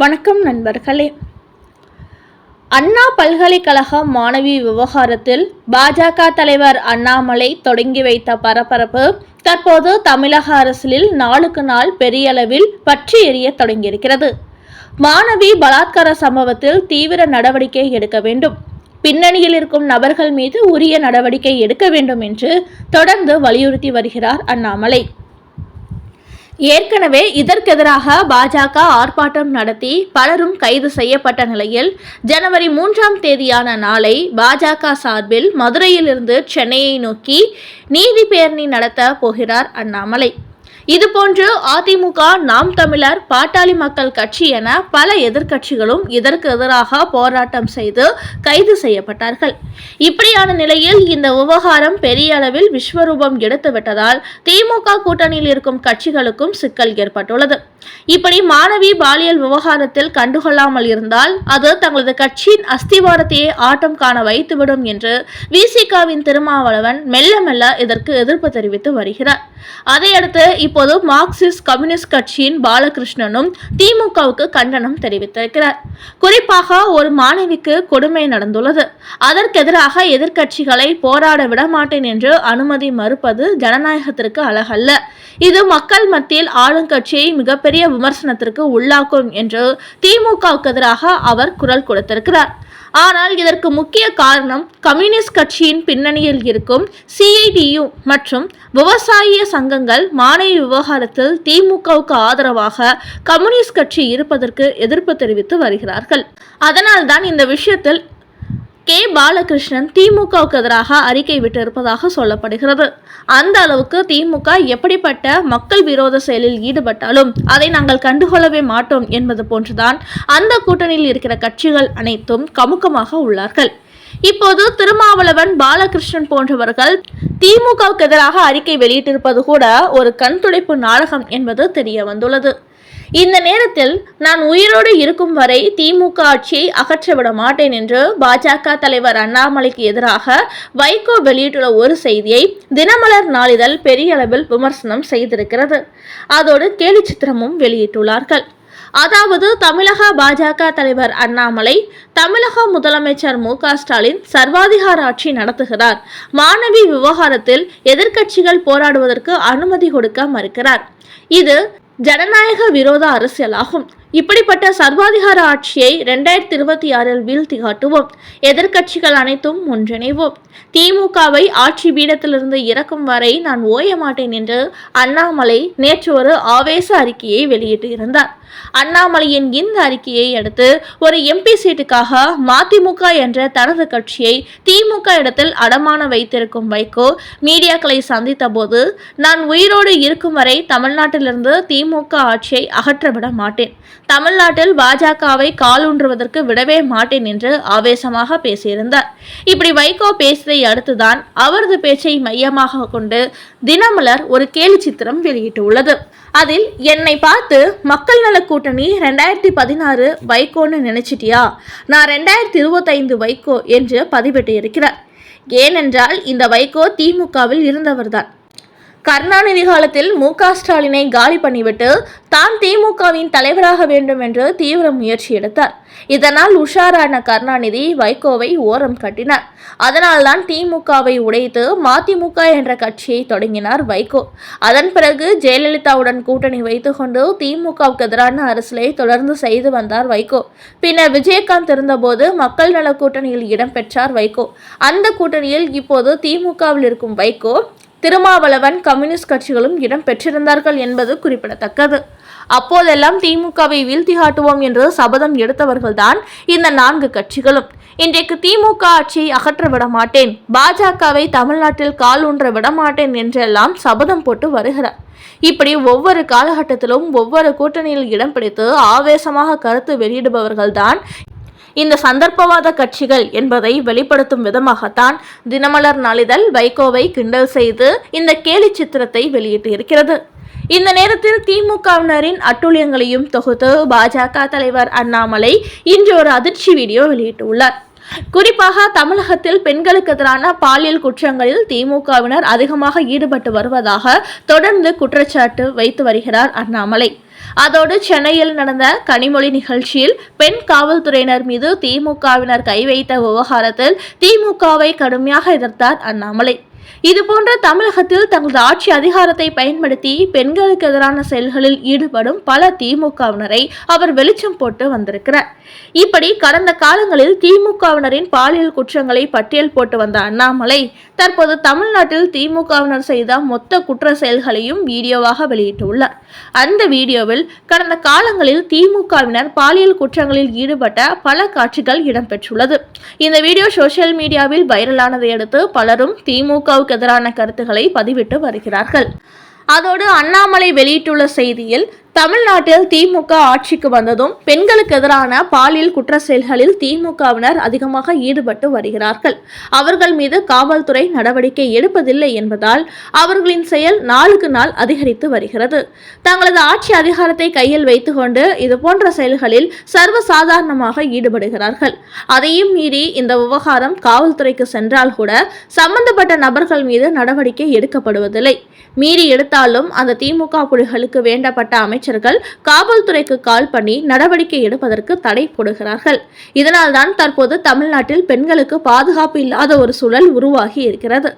வணக்கம் நண்பர்களே. அண்ணா பல்கலைக்கழக மாணவி விவகாரத்தில் பாஜக தலைவர் அண்ணாமலை தொடங்கி வைத்த பரபரப்பு தற்போது தமிழக அரசியலில் நாளுக்கு நாள் பெரிய அளவில் பற்றி எரிய தொடங்கியிருக்கிறது. மாணவி பலாத்கார சம்பவத்தில் தீவிர நடவடிக்கை எடுக்க வேண்டும். பின்னணியில் இருக்கும் நபர்கள் மீது உரிய நடவடிக்கை எடுக்க வேண்டும் என்று தொடர்ந்து வலியுறுத்தி வருகிறார் அண்ணாமலை. ஏற்கனவே இதற்கெதிராக பாஜக ஆர்ப்பாட்டம் நடத்தி பலரும் கைது செய்யப்பட்ட நிலையில் ஜனவரி மூன்றாம் தேதியான நாளை பாஜக சார்பில் மதுரையிலிருந்து சென்னையை நோக்கி நீதி பேரணி நடத்த போகிறார் அண்ணாமலை. இதுபோன்று அதிமுக நாம் தமிழர் பாட்டாளி மக்கள் கட்சி என பல எதிர்க்கட்சிகளும் இதற்கு எதிராக போராட்டம் செய்து கைது செய்யப்பட்டார்கள். இப்படியான நிலையில் இந்த விவகாரம் பெரிய அளவில் விஸ்வரூபம் எடுத்துவிட்டதால் திமுக கூட்டணியில் இருக்கும் கட்சிகளுக்கும் சிக்கல் ஏற்பட்டுள்ளது. இப்படி மாணவி பாலியல் விவகாரத்தில் கண்டுகொள்ளாமல் இருந்தால் அது தங்களது கட்சியின் அஸ்திவாரத்தையே ஆட்டம் காண வைத்துவிடும் என்று விசிகாவின் திருமாவளவன் மெல்ல மெல்ல இதற்கு எதிர்ப்பு தெரிவித்து வருகிறார். அதையடுத்து இப்போது மார்க்சிஸ்ட் கம்யூனிஸ்ட் கட்சியின் பாலகிருஷ்ணனும் திமுகவுக்கு கண்டனம் தெரிவித்திருக்கிறார். குறிப்பாக ஒரு மாணவிக்கு கொடுமை நடந்துள்ளது. அதற்கெதிராக எதிர்க்கட்சிகளை போராட விட மாட்டேன் என்று அனுமதி மறுப்பது ஜனநாயகத்திற்கு அழகல்ல. இது மக்கள் மத்தியில் ஆளுங்கட்சியை மிகப்பெரிய விமர்சனத்திற்கு உள்ளாக்கும் என்று திமுகவுக்கு எதிராக அவர் குரல் கொடுத்திருக்கிறார். ஆனால் இதற்கு முக்கிய காரணம் கம்யூனிஸ்ட் கட்சியின் பின்னணியில் இருக்கும் சிஐடியு மற்றும் விவசாய சங்கங்கள் மானிய விவகாரத்தில் திமுகவுக்கு ஆதரவாக கம்யூனிஸ்ட் கட்சி இருப்பதற்கு எதிர்ப்பு தெரிவித்து வருகிறார்கள். அதனால்தான் இந்த விஷயத்தில் கே பாலகிருஷ்ணன் திமுகவுக்கு எதிராக அறிக்கை விட்டிருப்பதாக சொல்லப்படுகிறது. அந்த அளவுக்கு திமுக எப்படிப்பட்ட மக்கள் விரோத செயலில் ஈடுபட்டாலும் அதை நாங்கள் கண்டுகொள்ளவே மாட்டோம் என்பது போன்றுதான் அந்த கூட்டணியில் இருக்கிற கட்சிகள் அனைத்தும் கமுக்கமாக உள்ளார்கள். இப்போது திருமாவளவன் பாலகிருஷ்ணன் போன்றவர்கள் திமுகவுக்கு எதிராக அறிக்கை வெளியிட்டிருப்பது கூட ஒரு கண்துடைப்பு நாடகம் என்பது தெரிய வந்துள்ளது இந்த நேரத்தில் நான் உயிரோடு இருக்கும் வரை திமுக ஆட்சியை அகற்றவிட மாட்டேன் என்று பாஜக தலைவர் அண்ணாமலைக்கு எதிராக வைகோ வெளியிட்டுள்ள ஒரு செய்தியை தினமலர் நாளிதழ் பெரிய அளவில் விமர்சனம் செய்திருக்கிறது. அதோடு கேலி சித்திரமும் வெளியிட்டுள்ளார்கள். அதாவது தமிழக பாஜக தலைவர் அண்ணாமலை தமிழக முதலமைச்சர் மு ஸ்டாலின் சர்வாதிகார ஆட்சி நடத்துகிறார். மாணவி விவகாரத்தில் எதிர்க்கட்சிகள் போராடுவதற்கு அனுமதி கொடுக்க மறுக்கிறார். இது ஜனநாயக விரோத அரசியலாகும். இப்படிப்பட்ட சர்வாதிகார ஆட்சியை ரெண்டாயிரத்தி இருபத்தி ஆறில் வீழ்த்தி காட்டுவோம் எதிர்க்கட்சிகள் அனைத்தும் ஒன்றிணைவோம். திமுகவை ஆட்சி பீடத்திலிருந்து இறக்கும் வரை நான் ஓய மாட்டேன் என்று அண்ணாமலை நேற்று ஒரு ஆவேச அறிக்கையை வெளியிட்டு இருந்தார் அண்ணாமலையின் இந்த அறிக்கையை அடுத்து ஒரு எம்பி சீட்டுக்காக மதிமுக என்ற தனது கட்சியை திமுக இடத்தில் அடமான வைத்திருக்கும் வைகோ மீடியாக்களை சந்தித்த போது நான் உயிரோடு இருக்கும் வரை தமிழ்நாட்டிலிருந்து திமுக ஆட்சியை அகற்றவிட மாட்டேன். தமிழ்நாட்டில் பாஜகவை காலூன்றுவதற்கு விடவே மாட்டேன் என்று ஆவேசமாக பேசியிருந்தார். இப்படி வைகோ பேசியதை அடுத்துதான் அவரது பேச்சை மையமாக கொண்டு தினமலர் ஒரு கேலி சித்திரம் வெளியிட்டுள்ளது. அதில் என்னை பார்த்து மக்கள் நல கூட்டணி ரெண்டாயிரத்தி பதினாறு வைகோன்னு நினைச்சிட்டியா? நான் ரெண்டாயிரத்தி இருபத்தைந்து வைகோ என்று பதிவிட்டு இருக்கிறார் ஏனென்றால் இந்த வைகோ திமுகவில் இருந்தவர்தான். கருணாநிதி காலத்தில் மு க ஸ்டாலினை காலி பண்ணிவிட்டு தான் திமுகவின் தலைவராக வேண்டும் என்று தீவிர முயற்சி எடுத்தார். இதனால் உஷாரான கருணாநிதி வைகோவை ஓரம் கட்டினார். அதனால்தான் திமுகவை உடைத்து மதிமுக என்ற கட்சியை தொடங்கினார் வைகோ. அதன் பிறகு ஜெயலலிதாவுடன் கூட்டணி வைத்துக்கொண்டு திமுகவுக்கு எதிரான அரசியலை தொடர்ந்து செய்து வந்தார் வைகோ. பின்னர் விஜயகாந்த் இருந்தபோது மக்கள் நல கூட்டணியில் இடம்பெற்றார் வைகோ. அந்த கூட்டணியில் இப்போது திமுகவில் இருக்கும் வைகோ திருமாவளவன் கம்யூனிஸ்ட் கட்சிகளும் இடம் பெற்றிருந்தார்கள் என்பது குறிப்பிடத்தக்கது. அப்போதெல்லாம் திமுகவை வீழ்த்தி காட்டுவோம் என்று சபதம் எடுத்தவர்கள்தான் இந்த நான்கு கட்சிகளும். இன்றைக்கு திமுக ஆட்சியை அகற்ற விட மாட்டேன். பாஜகவை தமிழ்நாட்டில் கால் ஊன்ற விட மாட்டேன் என்றெல்லாம் சபதம் போட்டு வருகிறார். இப்படி ஒவ்வொரு காலகட்டத்திலும் ஒவ்வொரு கூட்டணியில் இடம் பிடித்து ஆவேசமாக கருத்து வெளியிடுபவர்கள்தான் இந்த சந்தர்ப்பவாத கட்சிகள் என்பதை வெளிப்படுத்தும் விதமாகத்தான் தினமலர் நாளிதழ் வைகோவை கிண்டல் செய்து இந்த கேலி சித்திரத்தை வெளியிட்டு இருக்கிறது. இந்த நேரத்தில் திமுகவினரின் அட்டுழியங்களையும் தொகுத்து பாஜக தலைவர் அண்ணாமலை இன்று ஒரு அதிர்ச்சி வீடியோ வெளியிட்டுள்ளார். குறிப்பாக தமிழகத்தில் பெண்களுக்கு எதிரான பாலியல் குற்றங்களில் திமுகவினர் அதிகமாக ஈடுபட்டு வருவதாக தொடர்ந்து குற்றச்சாட்டு வைத்து வருகிறார் அண்ணாமலை. அதோடு சென்னையில் நடந்த கனிமொழி நிகழ்ச்சியில் பெண் காவல்துறையினர் மீது திமுகவினர் கை வைத்த விவகாரத்தில் திமுகவை கடுமையாக எதிர்த்தார் அண்ணாமலை. இதுபோன்ற தமிழகத்தில் தங்களது ஆட்சி அதிகாரத்தை பயன்படுத்தி பெண்களுக்கு எதிரான செயல்களில் ஈடுபடும் பல திமுகவினரை அவர் வெளிச்சம் போட்டு வந்திருக்கிறார். இப்படி கடந்த காலங்களில் திமுகவினரின் பாலியல் குற்றங்களை பட்டியல் போட்டு வந்த அண்ணாமலை தற்போது தமிழ்நாட்டில் திமுகவினர் செய்த மொத்த குற்ற செயல்களையும் வீடியோவாக வெளியிட்டுள்ளார். அந்த வீடியோவில் கடந்த காலங்களில் திமுகவினர் பாலியல் குற்றங்களில் ஈடுபட்ட பல காட்சிகள் இடம்பெற்றுள்ளது. இந்த வீடியோ சோசியல் மீடியாவில் வைரலானதை அடுத்து பலரும் திமுக திமுகவுக்கு எதிரான கருத்துக்களை பதிவிட்டு வருகிறார்கள். அதோடு அண்ணாமலை வெளியிட்டுள்ள செய்தியில் தமிழ்நாட்டில் திமுக ஆட்சிக்கு வந்ததும் பெண்களுக்கு எதிரான பாலியல் குற்ற செயல்களில் திமுகவினர் அதிகமாக ஈடுபட்டு வருகிறார்கள். அவர்கள் மீது காவல்துறை நடவடிக்கை எடுப்பதில்லை என்பதால் அவர்களின் செயல் நாளுக்கு நாள் அதிகரித்து வருகிறது. தங்களது ஆட்சி அதிகாரத்தை கையில் வைத்துக்கொண்டு இதுபோன்ற செயல்களில் சர்வசாதாரணமாக ஈடுபடுகிறார்கள். அதையும் மீறி இந்த விவகாரம் காவல்துறைக்கு சென்றால் கூட சம்பந்தப்பட்ட நபர்கள் மீது நடவடிக்கை எடுக்கப்படுவதில்லை. மீறி எடுத்தாலும் அந்த திமுக புலிகளுக்கு வேண்டப்பட்ட அமைச்சர் அமைச்சர்கள் காவல்துறைக்கு கால் பண்ணி நடவடிக்கை எடுப்பதற்கு தடை போடுகிறார்கள். இதனால்தான் தற்போது தமிழ்நாட்டில் பெண்களுக்கு பாதுகாப்பு இல்லாத ஒரு சூழல் உருவாகி இருக்கிறது.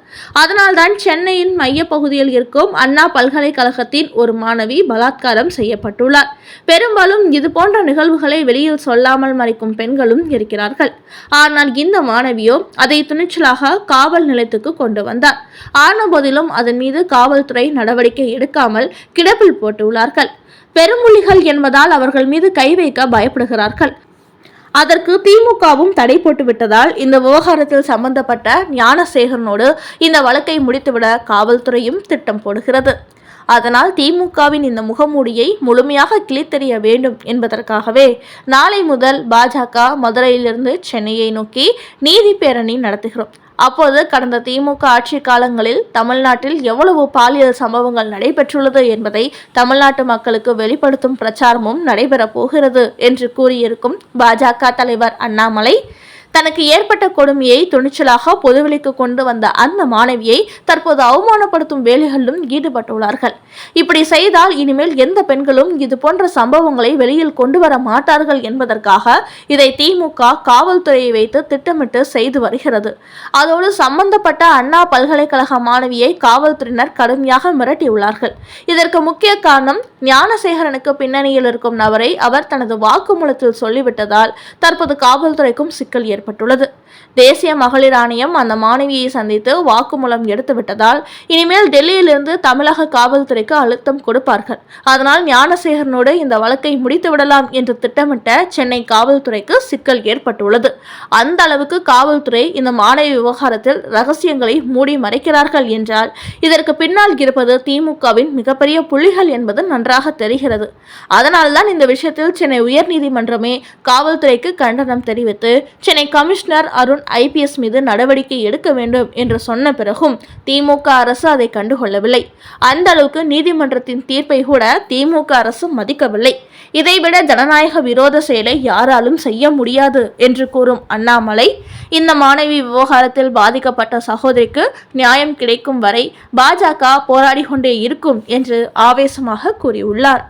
அதனால்தான் சென்னையின் மையப்பகுதியில் இருக்கும் அண்ணா பல்கலைக்கழகத்தின் ஒரு மாணவி பலாத்காரம் செய்யப்பட்டுள்ளார். பெரும்பாலும் இது போன்ற நிகழ்வுகளை வெளியில் சொல்லாமல் மறைக்கும் பெண்களும் இருக்கிறார்கள். ஆனால் இந்த மாணவியோ அதை துணிச்சலாக காவல் நிலையத்துக்கு கொண்டு வந்தார். ஆன போதிலும் அதன் மீது காவல்துறை நடவடிக்கை எடுக்காமல் கிடப்பில் போட்டுள்ளார்கள். பெருமொழிகள் என்பதால் அவர்கள் மீது கை வைக்க பயப்படுகிறார்கள். அதற்கு திமுகவும் தடை போட்டு விட்டதால் இந்த விவகாரத்தில் சம்பந்தப்பட்ட ஞானசேகரனோடு இந்த வழக்கை முடித்துவிட காவல்துறையும் திட்டம் போடுகிறது. அதனால் திமுகவின் இந்த முகமூடியை முழுமையாக கிழித்தெறிய வேண்டும் என்பதற்காகவே நாளை முதல் பாஜக மதுரையிலிருந்து சென்னையை நோக்கி நீதி பேரணி நடத்துகிறோம். அப்போது கடந்த திமுக ஆட்சி காலங்களில் தமிழ்நாட்டில் எவ்வளவு பாலியல் சம்பவங்கள் நடைபெற்றுள்ளது என்பதை தமிழ்நாட்டு மக்களுக்கு வெளிப்படுத்தும் பிரச்சாரமும் நடைபெறப் போகிறது என்று கூறியிருக்கும் பாஜக தலைவர் அண்ணாமலை தனக்கு ஏற்பட்ட கொடுமையை துணிச்சலாக பொதுவெளிக்கு கொண்டு வந்த அந்த மாணவியை தற்போது அவமானப்படுத்தும் வேலைகளிலும் ஈடுபட்டுள்ளார்கள். இப்படி செய்தால் இனிமேல் எந்த பெண்களும் இது போன்ற சம்பவங்களை வெளியில் கொண்டு வர மாட்டார்கள் என்பதற்காக இதை திமுக காவல்துறையை வைத்து திட்டமிட்டு செய்து வருகிறது. அதோடு சம்பந்தப்பட்ட அண்ணா பல்கலைக்கழக மாணவியை காவல்துறையினர் கடுமையாக மிரட்டியுள்ளார்கள். இதற்கு முக்கிய காரணம் ஞானசேகரனுக்கு பின்னணியில் இருக்கும் நபரை அவர் தனது வாக்குமூலத்தில் சொல்லிவிட்டதால் தற்போது காவல்துறைக்கும் சிக்கல் ஏற்பட்டுள்ளது. தேசிய மகளிர் ஆணையம் அந்த மாணவியை சந்தித்து வாக்குமூலம் எடுத்துவிட்டதால் இனிமேல் டெல்லியிலிருந்து தமிழக காவல்துறைக்கு அழுத்தம் கொடுப்பார்கள். அதனால் ஞானசேகரனோடு இந்த வழக்கை முடித்து விடலாம் என்று திட்டமிட்ட சென்னை காவல்துறைக்கு சிக்கல் ஏற்பட்டுள்ளது. அந்த அளவுக்கு காவல்துறை இந்த மாணவி விவகாரத்தில் ரகசியங்களை மூடி மறைக்கிறார்கள் என்றால் இதற்கு பின்னால் இருப்பது திமுகவின் மிகப்பெரிய புள்ளிகள் என்பது நன்றாக தெரிகிறது. அதனால்தான் இந்த விஷயத்தில் சென்னை உயர்நீதிமன்றமே காவல்துறைக்கு கண்டனம் தெரிவித்து சென்னை கமிஷனர் அருண் ஐபிஎஸ் மீது நடவடிக்கை எடுக்க வேண்டும் என்று சொன்ன பிறகும் திமுக அரசு அதை கண்டுகொள்ளவில்லை. அந்த அளவுக்கு நீதிமன்றத்தின் தீர்ப்பை கூட திமுக அரசு மதிக்கவில்லை. இதைவிட ஜனநாயக விரோத செயலை யாராலும் செய்ய முடியாது என்று கூறும் அண்ணாமலை இந்த மாணவி விவகாரத்தில் பாதிக்கப்பட்ட சகோதரிக்கு நியாயம் கிடைக்கும் வரை பாஜக போராடி கொண்டே இருக்கும் என்று ஆவேசமாக கூறியுள்ளார்.